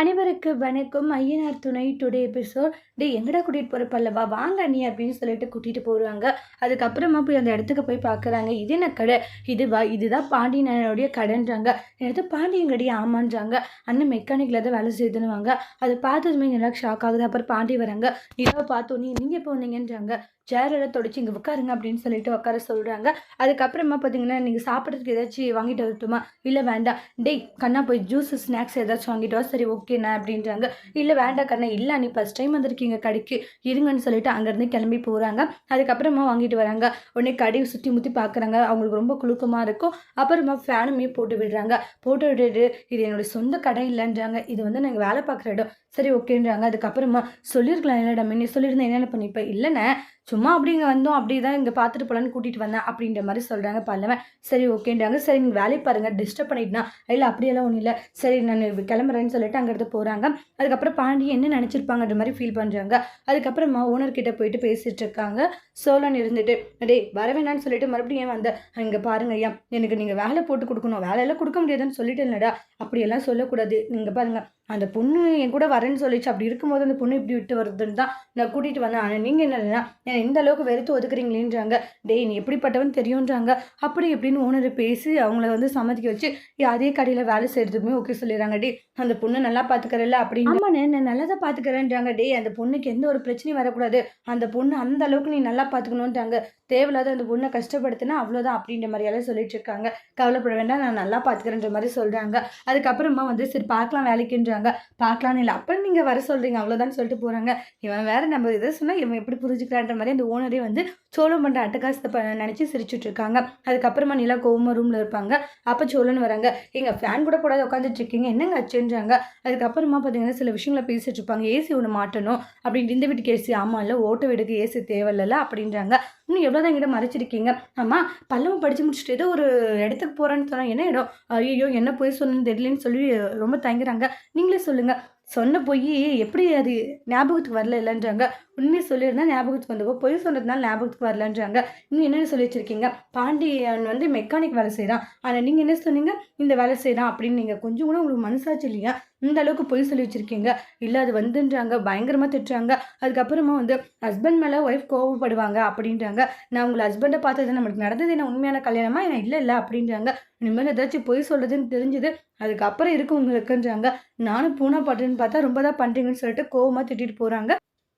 அனைவருக்கு வணக்கம். ஐயனார் துணை டுடே எபிசோட். டே எங்கடா கூட்டிகிட்டு போகிற பல்லவா? வாங்க அண்ணி அப்படின்னு சொல்லிட்டு கூட்டிகிட்டு போகிறாங்க அதுக்கப்புறமா போய் அந்த இடத்துக்கு போய் பார்க்குறாங்க இது என்ன கடை? இதுவா? இதுதான் பாண்டியனுடைய கடைன்றாங்க. எடுத்து பாண்டியங்கடி? ஆமான்றாங்க. அண்ணன் மெக்கானிக்கில் தான் வேலை செய்துனுவாங்க அதை பார்த்ததுமே நல்லா ஷாக் ஆகுது. அப்புறம் பாண்டி வராங்க. இதை பார்த்தோன்னே நீங்கள் எப்போ வந்தீங்கன்றாங்க. சேரெல்லாம் தொடச்சி இங்கே உட்காருங்க அப்படின்னு சொல்லிட்டு உட்கார சொல்கிறாங்க அதுக்கப்புறமா பார்த்தீங்கன்னா நீங்கள் சாப்பிட்றதுக்கு ஏதாச்சும் வாங்கிட்டு வரட்டுமா? இல்லை வேண்டாம். டேய் கண்ணா போய் ஜூஸ் ஸ்நாக்ஸ் ஏதாச்சும் வாங்கிட்டு வா. சரி ஓகேண்ணா அப்படின்றாங்க. இல்லை வேண்டாம் கண்ணா இல்லை நீ ஃபஸ்ட் டைம் வந்திருக்கீங்க கடைக்கு. இருங்கன்னு சொல்லிட்டு அங்கேருந்து கிளம்பி போகிறாங்க அதுக்கப்புறமா வாங்கிட்டு வராங்க. உடனே கடையை சுற்றி முற்றி பார்க்குறாங்க அவங்களுக்கு ரொம்ப குழுக்கமாக இருக்கும். அப்புறமா ஃபேனுமே போட்டு விடுறாங்க. போட்டு விட்டுட்டு இது என்னோட சொந்த கடை இல்லைன்றாங்க. இது வந்து நாங்கள் வேலை பார்க்குற இடம். சரி ஓகேன்றாங்க. அதுக்கப்புறமா சொல்லியிருக்கலாம் என்னடா நீ சொல்லியிருந்தேன். என்னென்ன பண்ணிப்பேன் இல்லைண்ணே. சும்மா அப்படிங்க வந்தோம் அப்படி தான் இங்கே பார்த்துட்டு போகலான்னு கூட்டிகிட்டு வந்தேன் அப்படின்ற மாதிரி சொல்கிறாங்க பல்லவன். சரி ஓகேன்றாங்க. சரி நீங்கள் வேலையை பாருங்கள் டிஸ்டர்ப் பண்ணிட்டுனா. இல்லை அப்படியெல்லாம் ஒன்றும் இல்லை. சரி நான் கிளம்புறேன்னு சொல்லிட்டு அங்கேருந்து போகிறாங்க அதுக்கப்புறம் பாண்டி என்ன நினச்சிருப்பாங்கன்ற மாதிரி ஃபீல் பண்ணுறாங்க அதுக்கப்புறமா ஓனர்கிட்ட போயிட்டு பேசிகிட்டு இருக்காங்க. சோழன் இருந்துட்டு டேய் வரவேணான்னு சொல்லிட்டு மறுபடியும் ஏன் வந்த? இங்கே பாருங்க ஐயா எனக்கு நீங்கள் வேலை போட்டு கொடுக்கணும். வேலையெல்லாம் கொடுக்க முடியாதுன்னு சொல்லிட்டேன்லடா. அப்படியெல்லாம் சொல்லக்கூடாது. நீங்கள் பாருங்கள் அந்த பொண்ணு என் கூட வரேன்னு சொல்லிச்சு. அப்படி இருக்கும்போது அந்த பொண்ணு இப்படி விட்டு வருதுன்னு தான் நான் கூட்டிகிட்டு வந்தேன். ஆனால் நீங்கள் என்னன்னா என்னை இந்த அளவுக்கு வெறுத்து ஒதுக்குறீங்களேன்றாங்க. டேய் நீ எப்படிப்பட்டவன் தெரியுன்றாங்க அப்படி எப்படின்னு ஓனரை பேசி அவங்கள வந்து சம்மதிக்க வச்சு அதே கடையில் வேலை செய்கிறதுக்குமே ஓகே சொல்லிடுறாங்க. டே அந்த பொண்ணு நல்லா பார்த்துக்கறல அப்படின்னு ஆமாண்ணே நான் நல்லா தான் பார்த்துக்கிறேன்றாங்க டே அந்த பொண்ணுக்கு எந்த ஒரு பிரச்சனையும் வரக்கூடாது. அந்த பொண்ணு அந்த அளவுக்கு நீ நல்லா பார்த்துக்கணுன்றாங்க தேவையில்லாத அந்த பொண்ணை கஷ்டப்படுத்தினா அவ்வளோதான் அப்படின்ற மாதிரியெல்லாம் சொல்லிட்டு இருக்காங்க. கவலைப்பட வேண்டாம் நான் நல்லா பார்த்துக்கிறேன்ற மாதிரி சொல்கிறாங்க அதுக்கப்புறமா வந்து சரி பார்க்கலாம் புரிஞ்சுக்கிறாங்க பார்க்கலான்னு இல்லை. அப்புறம் நீங்கள் வர சொல்கிறீங்க அவ்வளோதான் சொல்லிட்டு போகிறாங்க இவன் வேறு நம்ம இதை சொன்னால் இவன் எப்படி புரிஞ்சுக்கிறான்ற மாதிரி அந்த ஓனரே வந்து சோழம் பண்ணுற அட்டகாசத்தை நினச்சி சிரிச்சுட்டு இருக்காங்க. அதுக்கப்புறமா நிலா கோவம ரூமில் இருப்பாங்க. அப்போ சோழன் வராங்க. எங்கள் ஃபேன் கூட கூடாது உட்காந்துட்டு இருக்கீங்க. என்னங்க ஆச்சுன்றாங்க. அதுக்கப்புறமா பார்த்தீங்கன்னா சில விஷயங்களை பேசிட்டு இருப்பாங்க. ஏசி ஒன்று மாட்டணும். அப்படின்ட்டு இந்த வீட்டுக்கு ஏசி ஆமாம் இல்லை ஓட்ட வீடுக்கு ஏசி தேவையில்ல அப்படின்றாங்க. இன்னும் எவ்வளோ தான் எங்கிட்ட மறைச்சிருக்கீங்க? ஆமா பல்லவம் படித்து முடிச்சுட்டு ஏதோ ஒரு இடத்துக்கு போகிறேன்னு சொன்னால் என்ன இடம்? ஐயோ என்ன போய் சொன்னு தெரியலன்னு சொல்லி ரொம்ப தங்குறாங்க நீங்களே சொல்லுங்கள் சொன்ன பொய் எப்படி அது ஞாபகத்துக்கு வரல இல்லைன்றாங்க. உண்மையை சொல்லியிருந்தா ஞாபகத்துக்கு வந்தவோ பொய் சொன்னதுனால ஞாபகத்துக்கு வரலன்றாங்க. இன்னும் என்னென்ன சொல்லி வச்சுருக்கீங்க? பாண்டியன் வந்து மெக்கானிக் வேலை செய்கிறான் ஆனால் நீங்கள் என்ன சொன்னீங்க? இந்த வேலை செய்கிறான் அப்படின்னு நீங்கள் கொஞ்சம் கூட உங்களுக்கு மனசாச்சு இல்லையா? இந்த அளவுக்கு பொய் சொல்லி வச்சுருக்கீங்க. இல்லை அது வந்துன்றாங்க. பயங்கரமாக திட்டுறாங்க. அதுக்கப்புறமா வந்து ஹஸ்பண்ட் மேலே ஒய்ஃப் கோவப்படுவாங்க அப்படின்றாங்க. நான் உங்களை ஹஸ்பண்டை பார்த்தது நம்மளுக்கு நடந்தது என்ன? உண்மையான கல்யாணமா? என்ன? இல்லை இல்லை அப்படின்றாங்க. இனிமேல் ஏதாச்சும் பொய் சொல்கிறதுன்னு தெரிஞ்சுது அதுக்கப்புறம் இருக்கு உங்களுக்குன்றாங்க. நானும் பூனா பாட்டுன்னு பார்த்தா ரொம்ப தான் பண்ணுறீங்கன்னு சொல்லிட்டு கோவமாக திட்டிட்டு போகிறாங்க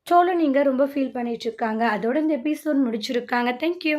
சோழன் நீங்கள் ரொம்ப ஃபீல் பண்ணிட்டு இருக்காங்க. அதோட இந்த எபிசோட் முடிச்சிருக்காங்க. தேங்க்யூ